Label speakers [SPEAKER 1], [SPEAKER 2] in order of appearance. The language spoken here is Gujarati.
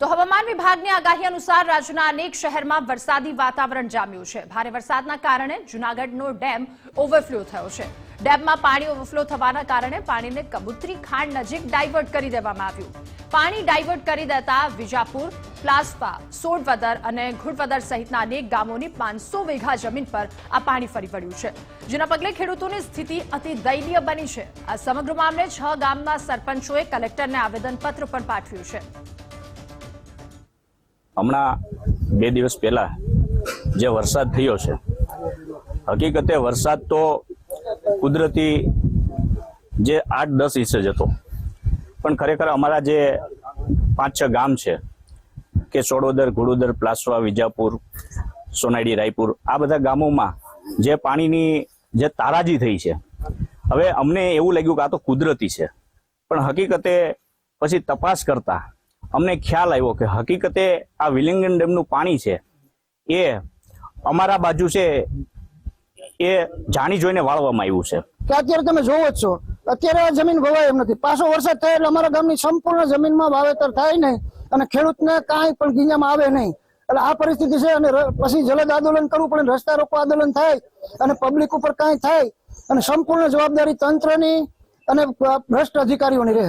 [SPEAKER 1] તો હવામાન વિભાગની આગાહી અનુસાર રાજ્યના અનેક શહેરમાં વરસાદી વાતાવરણ જામ્યું છે. ભારે વરસાદના કારણે જૂનાગઢનો ડેમ ઓવરફ્લો થયો છે. ડેમમાં પાણી ઓવરફ્લો થવાના કારણે પાણીને કબૂતરી ખાંડ નજીક ડાયવર્ટ કરી દેવામાં આવ્યું. પાણી ડાયવર્ટ કરી દેતા વિજાપુર પ્લાસ્પા સોડવદર અને ઘુડવદર સહિતના અનેક ગામોની પાંચસો વીઘા જમીન પર આ પાણી ફરી વળ્યું છે. જેના પગલે ખેડૂતોની સ્થિતિ અતિ દયનીય બની છે. આ સમગ્ર મામલે છ ગામના સરપંચોએ કલેક્ટરને આવેદનપત્ર પણ પાઠવ્યું છે.
[SPEAKER 2] હમણાં બે દિવસ પહેલા જે વરસાદ થયો છે, હકીકતે વરસાદ તો કુદરતી જે આઠ દસ ઇંચ જ હતો. પણ ખરેખર અમારા જે પાંચ છ ગામ છે, કે સોડોદર, ઘોડોદર, પ્લાસવા, વિજાપુર, સોનાડી, રાયપુર, આ બધા ગામોમાં જે પાણીની જે તારાજી થઈ છે, હવે અમને એવું લાગ્યું કે આ તો કુદરતી છે. પણ હકીકતે પછી તપાસ કરતા અમને ખ્યાલ આવ્યો કે હકીકતે આ વિલિંગન ડેમનું પાણી છે. એ અમારા બાજુ છે એ જાણી જોઈને વાળવામાં આવ્યું છે.
[SPEAKER 3] કે અત્યારે તમે જોવો જ છો. અત્યારે આ જમીન વવાય એમ નથી. પાછો વરસાદ થાય એટલે અમારા ગામની સંપૂર્ણ જમીનમાં વાવેતર થાય નહીં અને ખેડૂતને કાંઈ પણ ગીંજામાં આવે નહીં. એટલે આ પરિસ્થિતિ છે અને પછી જલદ આંદોલન કરવું પડે રસ્તા રોકો આંદોલન થાય અને પબ્લિક ઉપર કાંઈ થાય અને સંપૂર્ણ જવાબદારી તંત્રની અને ભ્રષ્ટ અધિકારીઓની રહે.